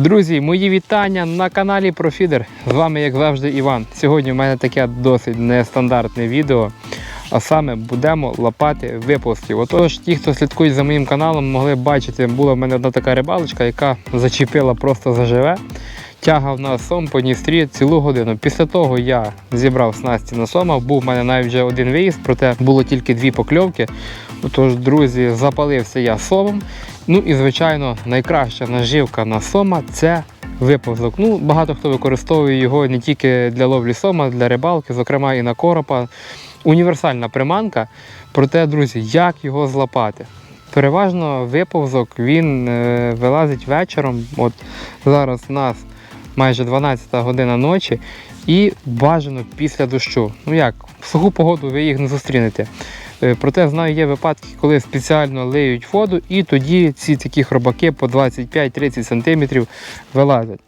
Друзі, мої вітання на каналі Профідер. З вами, як завжди, Іван. Сьогодні в мене таке досить нестандартне відео. А саме будемо лапати виплавків. Отож, ті, хто слідкують за моїм каналом, могли бачити, була в мене одна така рибалочка, яка зачепила просто заживе. Тягав на сом по Дністрі цілу годину. Після того я зібрав снасті на сома. Був в мене навіть вже один виїзд, проте було тільки дві покльовки. Отож, друзі, запалився я сомом. Ну і звичайно, найкраща наживка на сома це виповзок. Ну, багато хто використовує його не тільки для ловлі сома, для рибалки, зокрема і на коропа. Універсальна приманка. Проте, друзі, як його злапати? Переважно виповзок він е, вилазить вечором. От зараз у нас майже 12 година ночі, і бажано після дощу. Ну як, в суху погоду ви їх не зустрінете. Е, Проте знаю, є випадки, коли спеціально лиють воду, і тоді ці такі хробаки по 25-30 см вилазять.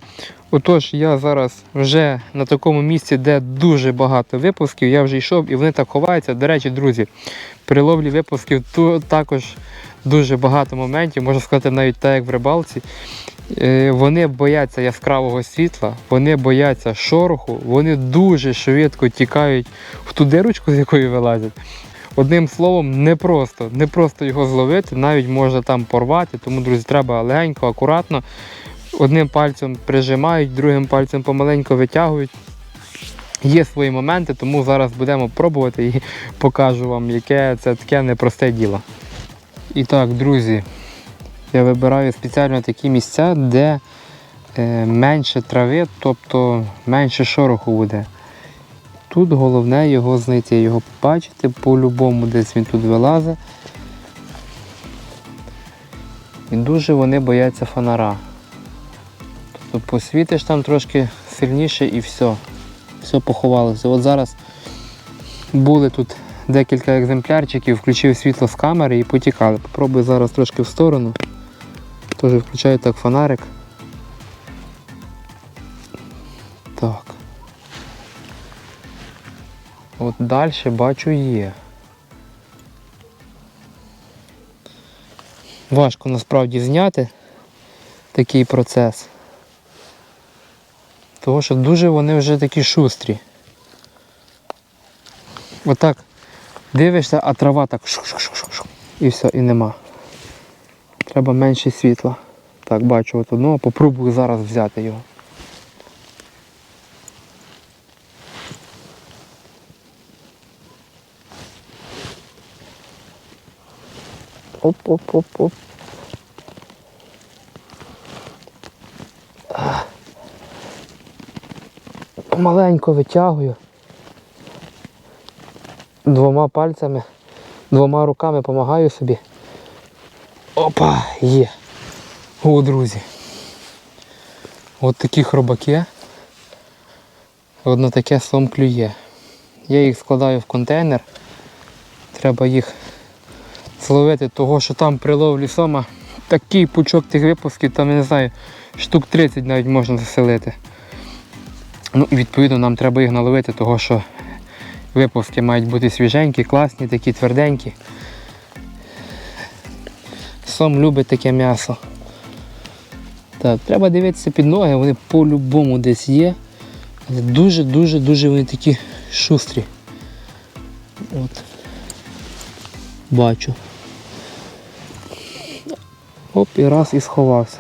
Отож, я зараз вже на такому місці, де дуже багато випусків, я вже йшов і вони так ховаються. До речі, друзі, при ловлі випусків ту- також дуже багато моментів, можна сказати, навіть так як в рибалці. Е, Вони бояться яскравого світла, вони бояться шороху, вони дуже швидко тікають в ту дирочку, з якої вилазять. Одним словом, не просто, не просто його зловити, навіть можна там порвати, тому, друзі, треба легенько, акуратно. Одним пальцем прижимають, другим пальцем помаленько витягують. Є свої моменти, тому зараз будемо пробувати і покажу вам, яке це таке непросте діло. І так, друзі, я вибираю спеціально такі місця, де е, менше трави, тобто менше шороху буде. Тут головне його знайти, його побачити, по-любому десь він тут вилазить. І дуже вони бояться фонара. Тобто посвітиш там трошки сильніше і все. Все поховалося. От зараз були тут декілька екземплярчиків, включив світло з камери і потікали. Попробую зараз трошки в сторону. Теж включаю так фонарик. Так. От далі бачу є. Важко насправді зняти такий процес. Тому що дуже вони вже такі шустрі. Отак дивишся, а трава так шух-шух-шух-шух. І все, і нема. Треба менше світла. Так, бачу от одного, попробую зараз взяти його. Оп-оп-оп-оп. Помаленько витягую. Двома пальцями, двома руками допомагаю собі. Опа, є. О, друзі. От такі хробаки. Одно таке сом клює. Я їх складаю в контейнер. Треба їх зловити, того що там при ловлі сома такий пучок тих випусків, там я не знаю, штук 30 навіть можна заселити. Ну, відповідно нам треба їх наловити, того що випуски мають бути свіженькі, класні, такі тверденькі. Сом любить таке м'ясо. Так, треба дивитися під ноги, вони по-любому десь є. Дуже-дуже-дуже вони такі шустрі. От. Бачу. Оп, і раз і сховався.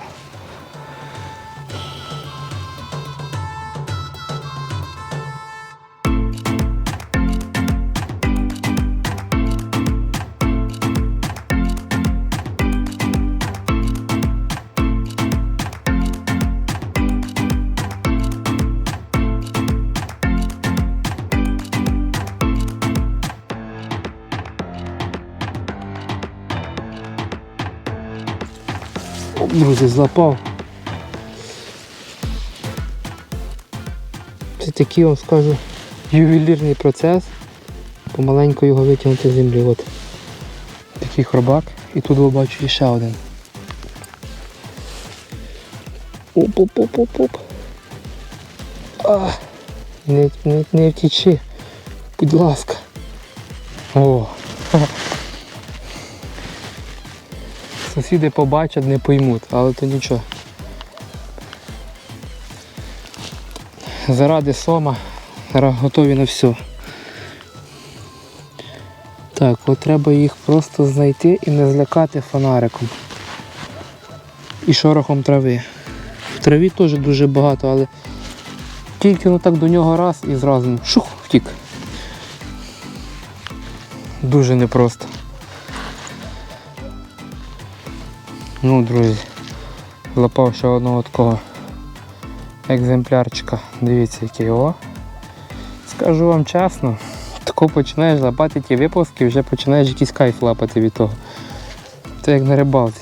Друзі, злапав. Це такий вам скажу ювелірний процес. Помаленьку його витягнути з землі. От. Такий хробак. І тут ви бачу ще один. Оп-оп-оп-оп-оп. Не, не, не втічи. Будь ласка. О. Сусіди побачать, не поймуть, але то нічого. заради сома готові на все. Так, от треба їх просто знайти і не злякати фонариком. І шорохом трави. В траві теж дуже багато, але тільки ну так до нього раз і зразу шух, втік. Дуже непросто. Ну, друзі, злапав ще одного такого екземплярчика. Дивіться, який о. Скажу вам чесно, тако починаєш лапати ті випуски, вже починаєш якийсь кайф лапати від того. Це як на рибалці.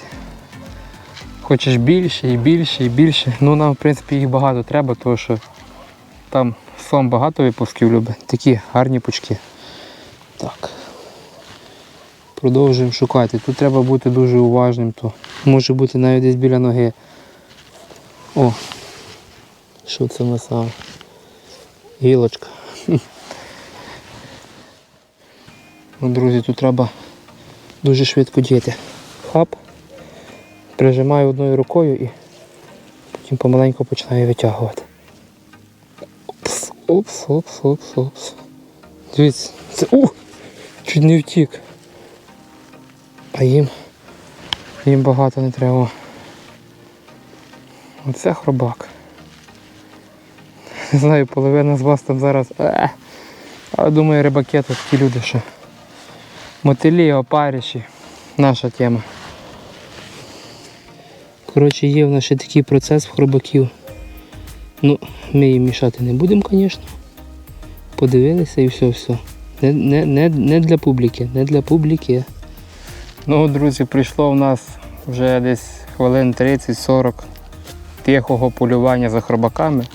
Хочеш більше і більше і більше. Ну нам в принципі їх багато треба, тому що там сом багато випусків любить. Такі гарні пучки. Так. Продовжуємо шукати. Тут треба бути дуже уважним, то може бути навіть десь біля ноги. О! Що це ми? Гілочка. Ну, друзі, тут треба дуже швидко діяти. Хап. Прижимаю одною рукою і потім помаленьку починаю витягувати. Опс, опс, опс, опс, опс. Дивіться, це. У! Чуть не втік. А їм, їм багато не треба. Оце хробак. Не знаю, половина з вас там зараз. Е. Але думаю, рибаки то такі люди, що мотилі, опариші. Наша тема. Коротше, є в нас ще такий процес в хробаків. Ну, ми їм мішати не будемо, звісно. Подивилися і все, все. Не, не, не, не для публіки, не для публіки. Ну, друзі, прийшло в нас вже десь хвилин 30-40 тихого полювання за хробаками.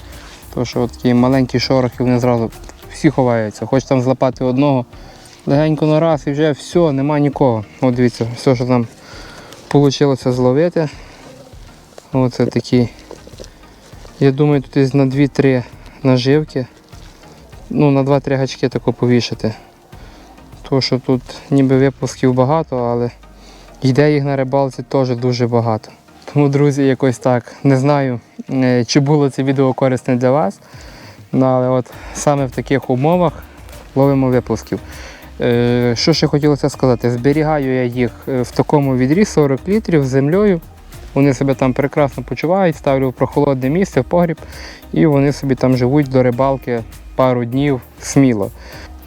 Тому що такі маленькі шорохи, вони зразу всі ховаються. Хоч там злапати одного, легенько на раз і вже все, нема нікого. От дивіться, все, що там вийшло зловити. Оце такі. Я думаю, тут десь на 2-3 наживки. Ну, на 2-3 гачки тако повішати. Тому що тут ніби випусків багато, але йде їх на рибалці теж дуже багато. Тому, друзі, якось так. Не знаю, е, чи було це відео корисне для вас. Ну, але от саме в таких умовах ловимо випусків. Е, Що ще хотілося сказати? Зберігаю я їх е, в такому відрі 40 літрів з землею. Вони себе там прекрасно почувають, ставлю в прохолодне місце, в погріб, і вони собі там живуть до рибалки пару днів сміло.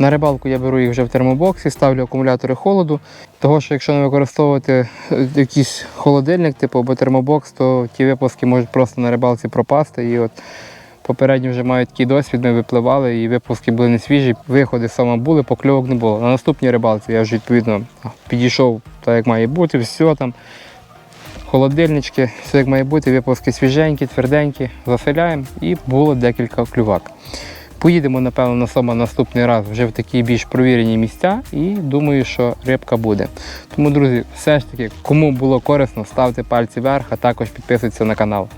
На рибалку я беру їх вже в термобоксі, ставлю акумулятори холоду. Того, що якщо не використовувати е, якийсь холодильник, типу або термобокс, то ті випуски можуть просто на рибалці пропасти. І от попередньо вже маю такий досвід, ми випливали, і випуски були не свіжі, виходи саме були, покльовок не було. На наступній рибалці я вже відповідно підійшов так, як має бути, все там. Холодильнички, все як має бути, випуски свіженькі, тверденькі, заселяємо і було декілька клювак. Поїдемо, напевно, на саме наступний раз вже в такі більш провірені місця і думаю, що рибка буде. Тому, друзі, все ж таки, кому було корисно, ставте пальці вверх, а також підписуйтесь на канал.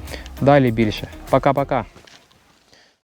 Далі більше. Пока-пока.